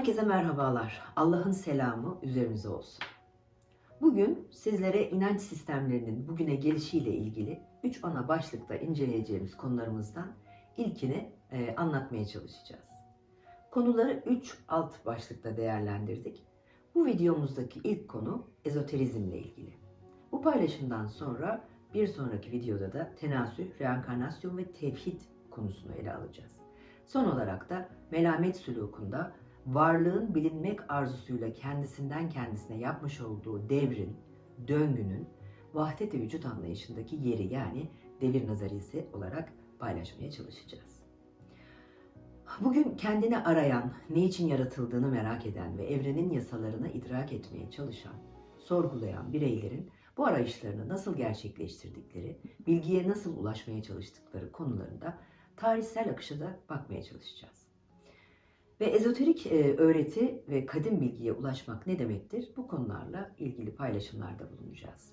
Herkese merhabalar. Allah'ın selamı üzerinize olsun. Bugün sizlere inanç sistemlerinin bugüne gelişiyle ilgili 3 ana başlıkta inceleyeceğimiz konularımızdan ilkini e, anlatmaya çalışacağız. Konuları 3 alt başlıkta değerlendirdik. Bu videomuzdaki ilk konu ezoterizmle ilgili. Bu paylaşımdan sonra bir sonraki videoda da tenasüh, reenkarnasyon ve tevhid konusunu ele alacağız. Son olarak da melamet sülukunda varlığın bilinmek arzusuyla kendisinden kendisine yapmış olduğu devrin, döngünün vahdet-i vücut anlayışındaki yeri yani devir nazarisi olarak paylaşmaya çalışacağız. Bugün kendini arayan, ne için yaratıldığını merak eden ve evrenin yasalarını idrak etmeye çalışan, sorgulayan bireylerin bu arayışlarını nasıl gerçekleştirdikleri, bilgiye nasıl ulaşmaya çalıştıkları konularında tarihsel akışa da bakmaya çalışacağız. Ve ezoterik e, öğreti ve kadim bilgiye ulaşmak ne demektir? Bu konularla ilgili paylaşımlarda bulunacağız.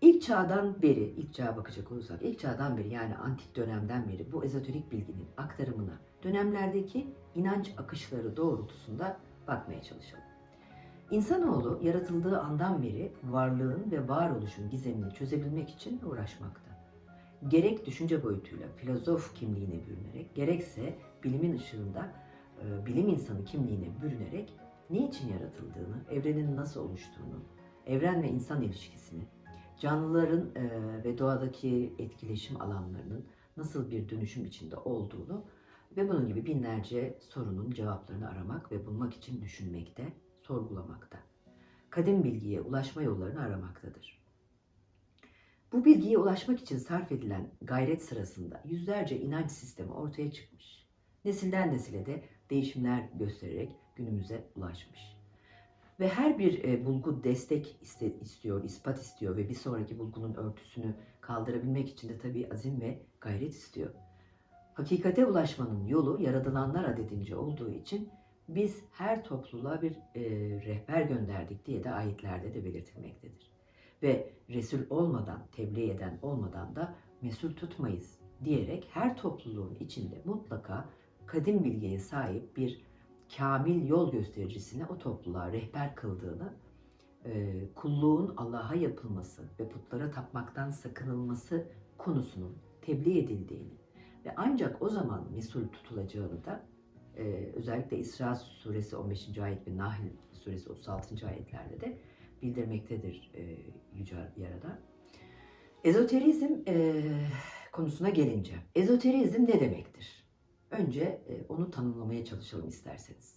İlk çağdan beri, ilk çağa bakacak olursak, ilk çağdan beri yani antik dönemden beri bu ezoterik bilginin aktarımına, dönemlerdeki inanç akışları doğrultusunda bakmaya çalışalım. İnsanoğlu yaratıldığı andan beri varlığın ve varoluşun gizemini çözebilmek için uğraşmakta. Gerek düşünce boyutuyla filozof kimliğine bürünerek, gerekse bilimin ışığında e, bilim insanı kimliğine bürünerek ne için yaratıldığını, evrenin nasıl oluştuğunu, evren ve insan ilişkisini, canlıların e, ve doğadaki etkileşim alanlarının nasıl bir dönüşüm içinde olduğunu ve bunun gibi binlerce sorunun cevaplarını aramak ve bulmak için düşünmekte, sorgulamakta. Kadim bilgiye ulaşma yollarını aramaktadır. Bu bilgiye ulaşmak için sarf edilen gayret sırasında yüzlerce inanç sistemi ortaya çıkmış. Nesilden nesile de değişimler göstererek günümüze ulaşmış. Ve her bir e, bulgu destek istiyor, ispat istiyor ve bir sonraki bulgunun örtüsünü kaldırabilmek için de tabii azim ve gayret istiyor. Hakikate ulaşmanın yolu yaratılanlar adedince olduğu için biz her topluluğa bir e, rehber gönderdik diye de ayetlerde de belirtilmektedir. Ve Resul olmadan, tebliğ eden olmadan da mesul tutmayız diyerek her topluluğun içinde mutlaka kadim bilgiye sahip bir kamil yol göstericisine o topluluğa rehber kıldığını, e, kulluğun Allah'a yapılması ve putlara tapmaktan sakınılması konusunun tebliğ edildiğini ve ancak o zaman mesul tutulacağını da e, özellikle İsra suresi 15. ayet ve Nahl suresi 36. ayetlerde de bildirmektedir e, Yüce Yaradan. Ezoterizm konusuna gelince, ezoterizm ne demektir? Önce e, onu tanımlamaya çalışalım isterseniz.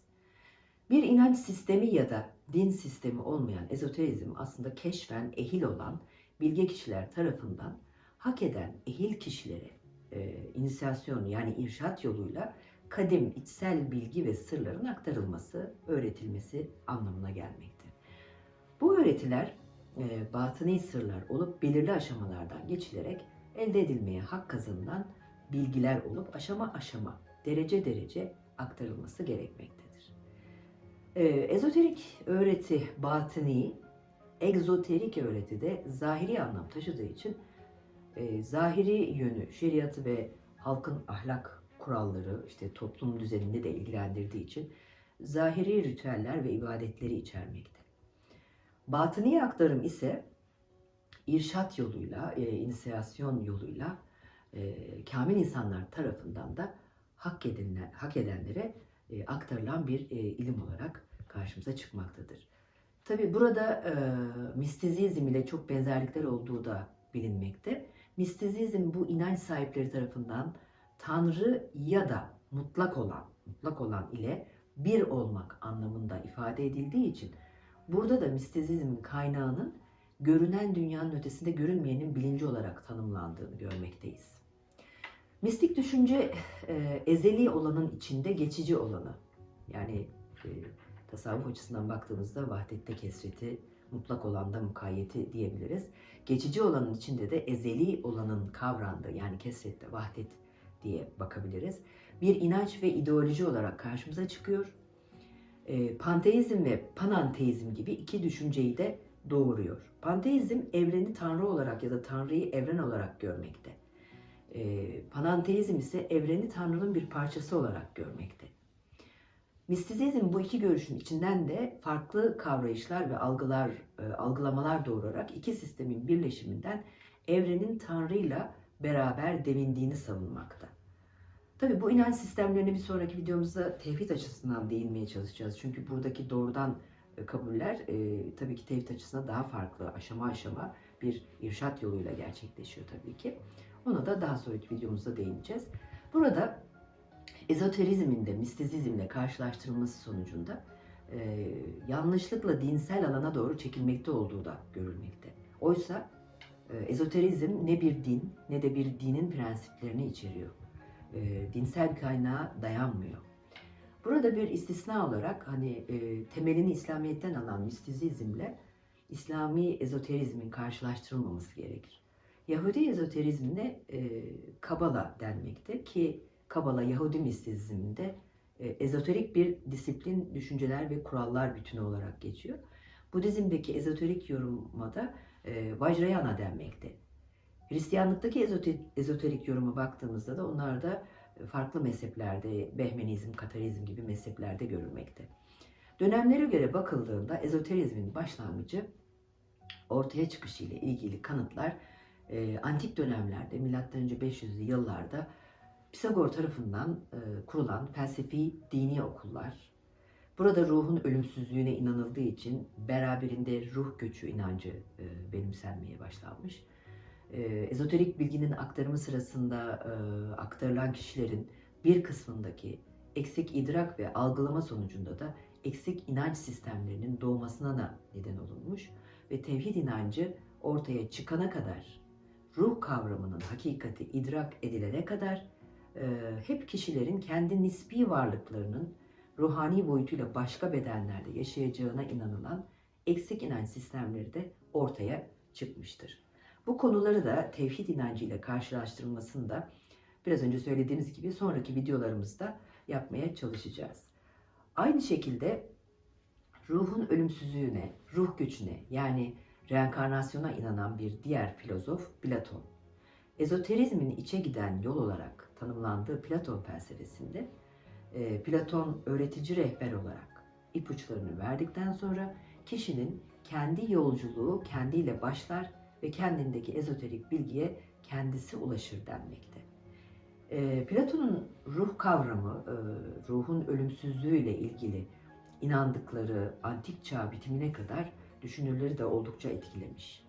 Bir inanç sistemi ya da din sistemi olmayan ezoterizm aslında keşfen ehil olan bilge kişiler tarafından hak eden ehil kişilere e, inisiyasyon yani irşat yoluyla kadim içsel bilgi ve sırların aktarılması, öğretilmesi anlamına gelmekte. Bu öğretiler e, batıni sırlar olup belirli aşamalardan geçilerek elde edilmeye hak kazanılan bilgiler olup aşama aşama, derece derece aktarılması gerekmektedir. E, ezoterik öğreti batıni, egzoterik öğreti de zahiri anlam taşıdığı için e, zahiri yönü şeriatı ve halkın ahlak kuralları işte toplum düzeninde de ilgilendirdiği için zahiri ritüeller ve ibadetleri içermekte. Batıni aktarım ise irşat yoluyla, e, inisiyasyon yoluyla e, kamil insanlar tarafından da hak, edinler, hak edenlere e, aktarılan bir e, ilim olarak karşımıza çıkmaktadır. Tabi burada e, mistizizm ile çok benzerlikler olduğu da bilinmekte. Mistizizm bu inanç sahipleri tarafından Tanrı ya da mutlak olan, mutlak olan ile bir olmak anlamında ifade edildiği için burada da mistizizmin kaynağının görünen dünyanın ötesinde görünmeyenin bilinci olarak tanımlandığını görmekteyiz. Mistik düşünce e, ezeli olanın içinde geçici olanı yani e, tasavvuf açısından baktığımızda vahdette kesreti, mutlak olanda mukayyeti diyebiliriz. Geçici olanın içinde de ezeli olanın kavrandığı yani kesrette vahdet diye bakabiliriz. Bir inanç ve ideoloji olarak karşımıza çıkıyor. E, panteizm ve pananteizm gibi iki düşünceyi de doğuruyor. Panteizm evreni tanrı olarak ya da tanrıyı evren olarak görmekte. E, pananteizm ise evreni tanrının bir parçası olarak görmekte. Mistisizm bu iki görüşün içinden de farklı kavrayışlar ve algılar, e, algılamalar doğurarak iki sistemin birleşiminden evrenin Tanrı'yla beraber devindiğini savunmakta. Tabi bu inanç sistemlerine bir sonraki videomuzda tevhid açısından değinmeye çalışacağız. Çünkü buradaki doğrudan e, kabuller e, tabii ki tevhid açısından daha farklı aşama aşama bir irşat yoluyla gerçekleşiyor tabii ki. Ona da daha sonraki videomuzda değineceğiz. Burada ezoterizmin de mistizizmle karşılaştırılması sonucunda e, yanlışlıkla dinsel alana doğru çekilmekte olduğu da görülmekte. Oysa e, ezoterizm ne bir din ne de bir dinin prensiplerini içeriyor. E, dinsel kaynağa dayanmıyor. Burada bir istisna olarak hani e, temelini İslamiyet'ten alan mistizizmle İslami ezoterizmin karşılaştırılmaması gerekir. Yahudi ezoterizmine e, Kabala denmekte ki Kabala Yahudi mistizminde e, ezoterik bir disiplin, düşünceler ve kurallar bütünü olarak geçiyor. Budizm'deki ezoterik yorumada e, Vajrayana denmekte. Hristiyanlıktaki ezote- ezoterik yoruma baktığımızda da onlar da farklı mezheplerde, Behmenizm, Katarizm gibi mezheplerde görülmekte. Dönemlere göre bakıldığında ezoterizmin başlangıcı ortaya çıkışı ile ilgili kanıtlar e, antik dönemlerde, önce 500'lü yıllarda Pisagor tarafından e, kurulan felsefi dini okullar. Burada ruhun ölümsüzlüğüne inanıldığı için beraberinde ruh göçü inancı e, benimsenmeye başlanmış. E, ezoterik bilginin aktarımı sırasında e, aktarılan kişilerin bir kısmındaki eksik idrak ve algılama sonucunda da eksik inanç sistemlerinin doğmasına da neden olunmuş ve tevhid inancı ortaya çıkana kadar ruh kavramının hakikati idrak edilene kadar e, hep kişilerin kendi nispi varlıklarının ruhani boyutuyla başka bedenlerde yaşayacağına inanılan eksik inanç sistemleri de ortaya çıkmıştır. Bu konuları da tevhid inancıyla karşılaştırılmasını da biraz önce söylediğimiz gibi sonraki videolarımızda yapmaya çalışacağız. Aynı şekilde ruhun ölümsüzlüğüne, ruh göçüne yani reenkarnasyona inanan bir diğer filozof Platon. Ezoterizmin içe giden yol olarak tanımlandığı Platon felsefesinde e, Platon öğretici rehber olarak ipuçlarını verdikten sonra kişinin kendi yolculuğu kendiyle başlar ve kendindeki ezoterik bilgiye kendisi ulaşır denmekte. E, Platon'un ruh kavramı, e, ruhun ölümsüzlüğüyle ilgili inandıkları antik çağ bitimine kadar düşünürleri de oldukça etkilemiş.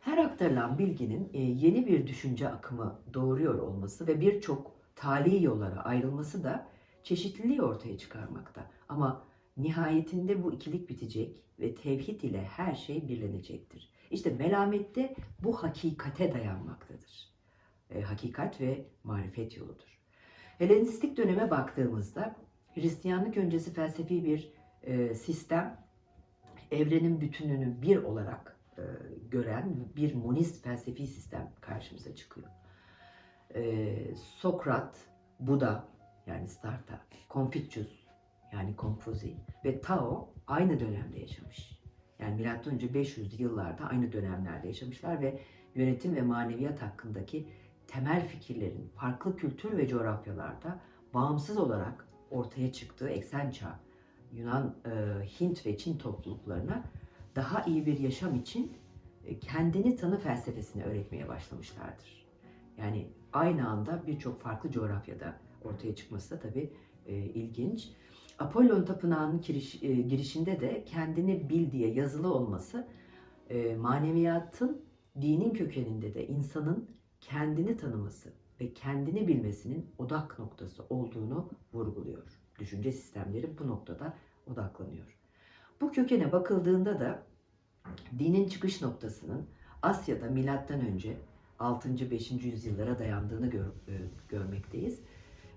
Her aktarılan bilginin e, yeni bir düşünce akımı doğuruyor olması ve birçok tali yollara ayrılması da çeşitliliği ortaya çıkarmakta. Ama nihayetinde bu ikilik bitecek ve tevhid ile her şey birlenecektir. İşte melamette bu hakikate dayanmaktadır. E, hakikat ve marifet yoludur. Helenistik döneme baktığımızda Hristiyanlık öncesi felsefi bir e, sistem evrenin bütününü bir olarak e, gören bir monist felsefi sistem karşımıza çıkıyor. E, Sokrat, Buda yani Starta, Confucius yani Konfuzi ve Tao aynı dönemde yaşamış. Yani milattan önce 500'lü yıllarda aynı dönemlerde yaşamışlar ve yönetim ve maneviyat hakkındaki temel fikirlerin farklı kültür ve coğrafyalarda bağımsız olarak ortaya çıktığı eksen çağ Yunan, e, Hint ve Çin topluluklarına daha iyi bir yaşam için e, kendini tanı felsefesini öğretmeye başlamışlardır. Yani aynı anda birçok farklı coğrafyada ortaya çıkması da tabii e, ilginç. Apollon Tapınağı'nın giriş, e, girişinde de kendini bil diye yazılı olması e, maneviyatın dinin kökeninde de insanın kendini tanıması ve kendini bilmesinin odak noktası olduğunu vurguluyor. Düşünce sistemleri bu noktada odaklanıyor. Bu kökene bakıldığında da dinin çıkış noktasının Asya'da milattan önce 6. 5. yüzyıllara dayandığını gör, e, görmekteyiz.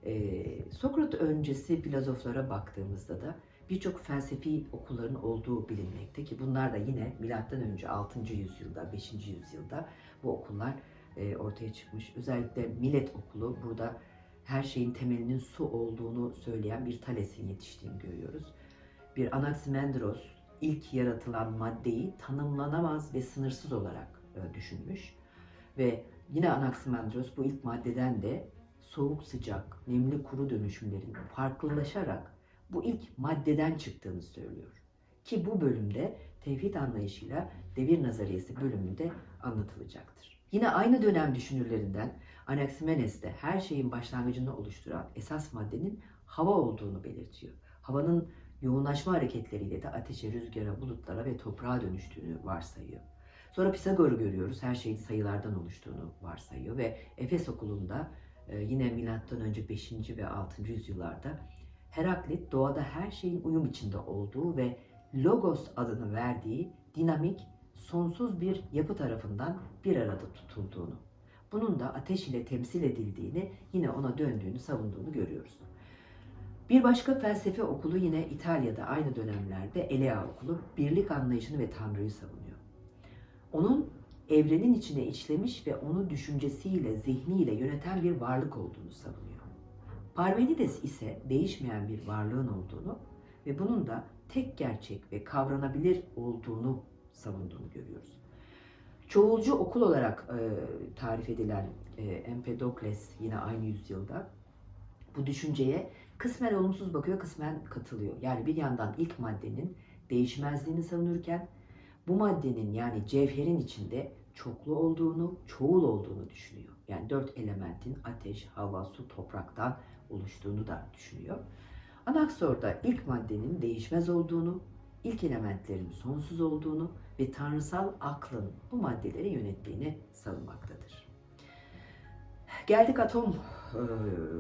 E, Sokrat öncesi filozoflara baktığımızda da birçok felsefi okulların olduğu bilinmekte ki bunlar da yine milattan önce 6. yüzyılda, 5. yüzyılda bu okullar e, ortaya çıkmış. Özellikle Millet Okulu burada her şeyin temelinin su olduğunu söyleyen bir Thales'in yetiştiğini görüyoruz. Bir Anaximandros ilk yaratılan maddeyi tanımlanamaz ve sınırsız olarak e, düşünmüş. Ve yine Anaximandros bu ilk maddeden de soğuk sıcak, nemli kuru dönüşümlerin farklılaşarak bu ilk maddeden çıktığını söylüyor. Ki bu bölümde tevhid anlayışıyla devir nazariyesi bölümünde anlatılacaktır. Yine aynı dönem düşünürlerinden Anaximenes de her şeyin başlangıcını oluşturan esas maddenin hava olduğunu belirtiyor. Havanın yoğunlaşma hareketleriyle de ateşe, rüzgara, bulutlara ve toprağa dönüştüğünü varsayıyor. Sonra Pisagor'u görüyoruz. Her şeyin sayılardan oluştuğunu varsayıyor ve Efes okulunda e, yine milattan önce 5. ve 6. yüzyıllarda Heraklit doğada her şeyin uyum içinde olduğu ve logos adını verdiği dinamik, sonsuz bir yapı tarafından bir arada tutulduğunu, bunun da ateş ile temsil edildiğini, yine ona döndüğünü savunduğunu görüyoruz. Bir başka felsefe okulu yine İtalya'da aynı dönemlerde Elea okulu birlik anlayışını ve Tanrı'yı savunuyor. Onun evrenin içine içlemiş ve onu düşüncesiyle, zihniyle yöneten bir varlık olduğunu savunuyor. Parmenides ise değişmeyen bir varlığın olduğunu ve bunun da tek gerçek ve kavranabilir olduğunu savunduğunu görüyoruz. Çoğulcu okul olarak e, tarif edilen e, Empedokles yine aynı yüzyılda bu düşünceye kısmen olumsuz bakıyor, kısmen katılıyor. Yani bir yandan ilk maddenin değişmezliğini savunurken bu maddenin yani cevherin içinde çoklu olduğunu, çoğul olduğunu düşünüyor. Yani dört elementin ateş, hava, su, topraktan oluştuğunu da düşünüyor. Anaxor da ilk maddenin değişmez olduğunu, ilk elementlerin sonsuz olduğunu ve tanrısal aklın bu maddeleri yönettiğini savunmaktadır. Geldik atom e,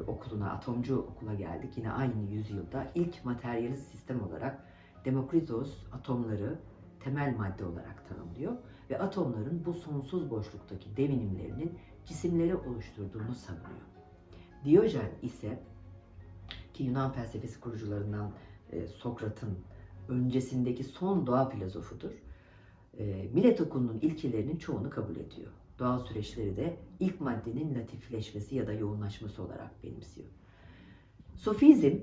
okuluna, atomcu okula geldik. Yine aynı yüzyılda ilk materyalist sistem olarak Demokritos atomları temel madde olarak tanımlıyor ve atomların bu sonsuz boşluktaki devinimlerinin cisimleri oluşturduğunu savunuyor. Diyojen ise ki Yunan felsefesi kurucularından e, Sokrat'ın öncesindeki son doğa filozofudur. E, Millet okulunun ilkelerinin çoğunu kabul ediyor. Doğal süreçleri de ilk maddenin latifleşmesi ya da yoğunlaşması olarak benimsiyor. Sofizm,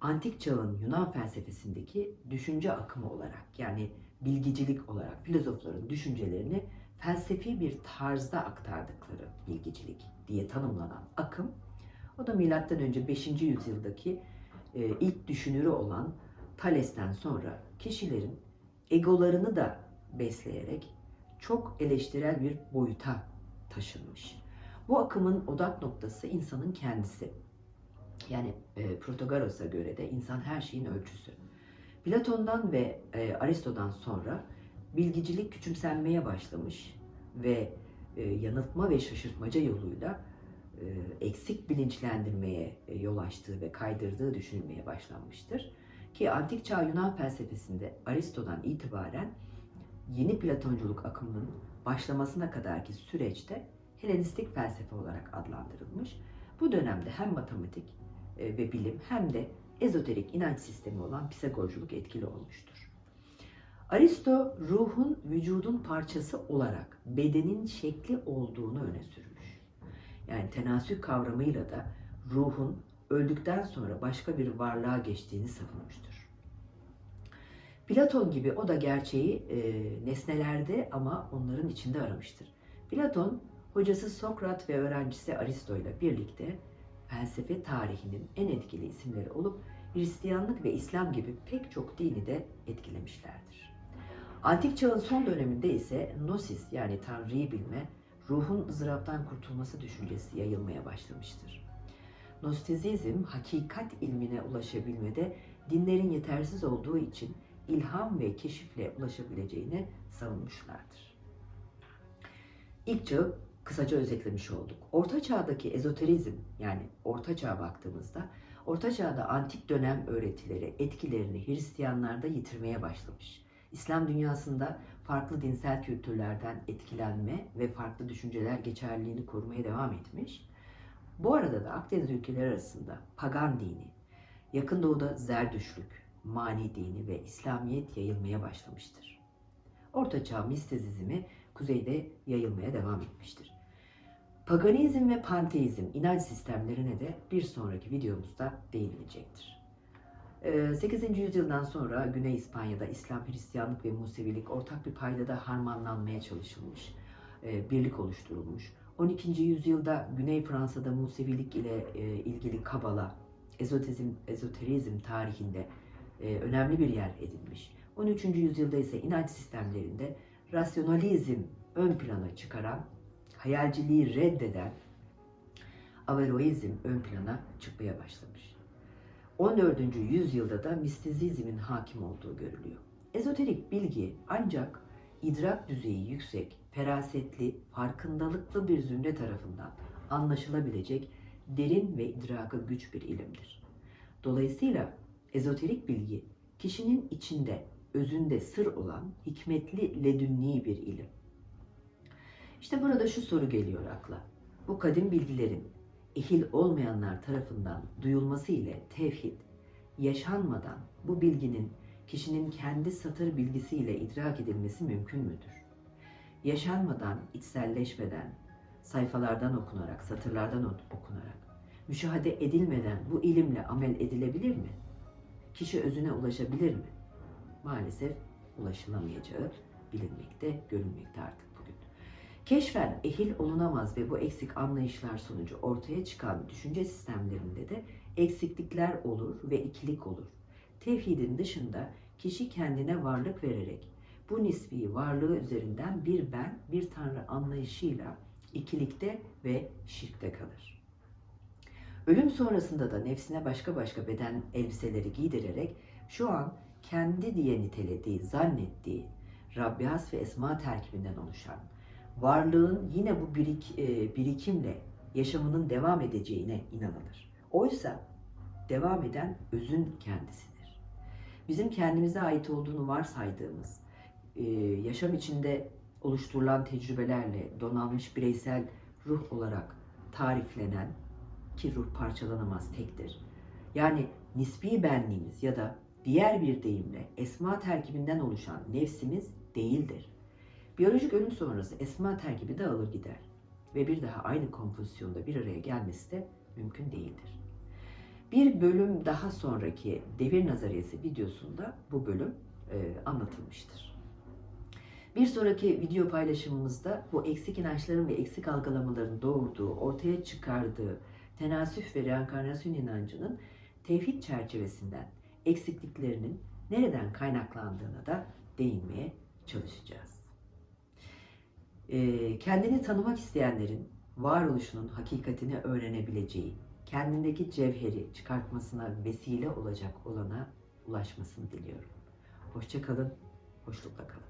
antik çağın Yunan felsefesindeki düşünce akımı olarak yani bilgicilik olarak filozofların düşüncelerini felsefi bir tarzda aktardıkları bilgicilik diye tanımlanan akım o da milattan önce 5. yüzyıldaki e, ilk düşünürü olan Thales'ten sonra kişilerin egolarını da besleyerek çok eleştirel bir boyuta taşınmış. Bu akımın odak noktası insanın kendisi. Yani e, Protagoras'a göre de insan her şeyin ölçüsü. Platon'dan ve e, Aristo'dan sonra bilgicilik küçümsenmeye başlamış ve e, yanıltma ve şaşırtmaca yoluyla e, eksik bilinçlendirmeye e, yol açtığı ve kaydırdığı düşünülmeye başlanmıştır. Ki antik çağ Yunan felsefesinde Aristo'dan itibaren yeni Platonculuk akımının başlamasına kadarki süreçte Helenistik felsefe olarak adlandırılmış. Bu dönemde hem matematik e, ve bilim hem de ezoterik inanç sistemi olan Pisagorculuk etkili olmuştur. Aristo ruhun vücudun parçası olarak bedenin şekli olduğunu öne sürmüş. Yani tenasül kavramıyla da ruhun öldükten sonra başka bir varlığa geçtiğini savunmuştur. Platon gibi o da gerçeği e, nesnelerde ama onların içinde aramıştır. Platon, hocası Sokrat ve öğrencisi Aristo ile birlikte felsefe tarihinin en etkili isimleri olup Hristiyanlık ve İslam gibi pek çok dini de etkilemişlerdir. Antik çağın son döneminde ise Gnosis yani Tanrı'yı bilme, ruhun ızdıraptan kurtulması düşüncesi yayılmaya başlamıştır. Gnostizizm, hakikat ilmine ulaşabilmede dinlerin yetersiz olduğu için ilham ve keşifle ulaşabileceğini savunmuşlardır. İlk çağı kısaca özetlemiş olduk. Orta çağdaki ezoterizm yani orta çağa baktığımızda orta çağda antik dönem öğretileri etkilerini Hristiyanlarda yitirmeye başlamış. İslam dünyasında farklı dinsel kültürlerden etkilenme ve farklı düşünceler geçerliliğini korumaya devam etmiş. Bu arada da Akdeniz ülkeleri arasında pagan dini, yakın doğuda zerdüşlük, mani dini ve İslamiyet yayılmaya başlamıştır. Ortaçağ mistizizmi kuzeyde yayılmaya devam etmiştir. Paganizm ve panteizm inanç sistemlerine de bir sonraki videomuzda değinilecektir. 8. Ee, yüzyıldan sonra Güney İspanya'da İslam, Hristiyanlık ve Musevilik ortak bir paydada harmanlanmaya çalışılmış, e, birlik oluşturulmuş. 12. yüzyılda Güney Fransa'da Musevilik ile e, ilgili Kabala ezotizm, ezoterizm tarihinde e, önemli bir yer edinmiş. 13. yüzyılda ise inanç sistemlerinde rasyonalizm ön plana çıkaran, hayalciliği reddeden Averroizm ön plana çıkmaya başlamış. 14. yüzyılda da mistizizmin hakim olduğu görülüyor. Ezoterik bilgi ancak idrak düzeyi yüksek, ferasetli, farkındalıklı bir zümre tarafından anlaşılabilecek derin ve idrakı güç bir ilimdir. Dolayısıyla ezoterik bilgi kişinin içinde, özünde sır olan hikmetli ledünni bir ilim. İşte burada şu soru geliyor akla. Bu kadim bilgilerin ehil olmayanlar tarafından duyulması ile tevhid yaşanmadan bu bilginin kişinin kendi satır bilgisiyle idrak edilmesi mümkün müdür? Yaşanmadan, içselleşmeden, sayfalardan okunarak, satırlardan okunarak, müşahede edilmeden bu ilimle amel edilebilir mi? Kişi özüne ulaşabilir mi? Maalesef ulaşılamayacağı bilinmekte, görünmekte artık bugün. Keşfen ehil olunamaz ve bu eksik anlayışlar sonucu ortaya çıkan düşünce sistemlerinde de eksiklikler olur ve ikilik olur. Tevhidin dışında kişi kendine varlık vererek bu nisbi varlığı üzerinden bir ben, bir tanrı anlayışıyla ikilikte ve şirkte kalır. Ölüm sonrasında da nefsine başka başka beden elbiseleri giydirerek şu an kendi diye nitelediği, zannettiği Rabbi Has ve Esma terkibinden oluşan varlığın yine bu birik, e, birikimle yaşamının devam edeceğine inanılır. Oysa devam eden özün kendisidir. Bizim kendimize ait olduğunu varsaydığımız, e, yaşam içinde oluşturulan tecrübelerle donanmış bireysel ruh olarak tariflenen ki ruh parçalanamaz tektir. Yani nispi benliğimiz ya da diğer bir deyimle esma terkibinden oluşan nefsimiz değildir. Biyolojik ölüm sonrası esma terkibi dağılır gider ve bir daha aynı kompozisyonda bir araya gelmesi de mümkün değildir. Bir bölüm daha sonraki devir nazariyesi videosunda bu bölüm e, anlatılmıştır. Bir sonraki video paylaşımımızda bu eksik inançların ve eksik algılamaların doğurduğu, ortaya çıkardığı tenasüf ve reenkarnasyon inancının tevhid çerçevesinden eksikliklerinin nereden kaynaklandığına da değinmeye çalışacağız. Ee, kendini tanımak isteyenlerin varoluşunun hakikatini öğrenebileceği, kendindeki cevheri çıkartmasına vesile olacak olana ulaşmasını diliyorum. Hoşça kalın, hoşlukla kalın.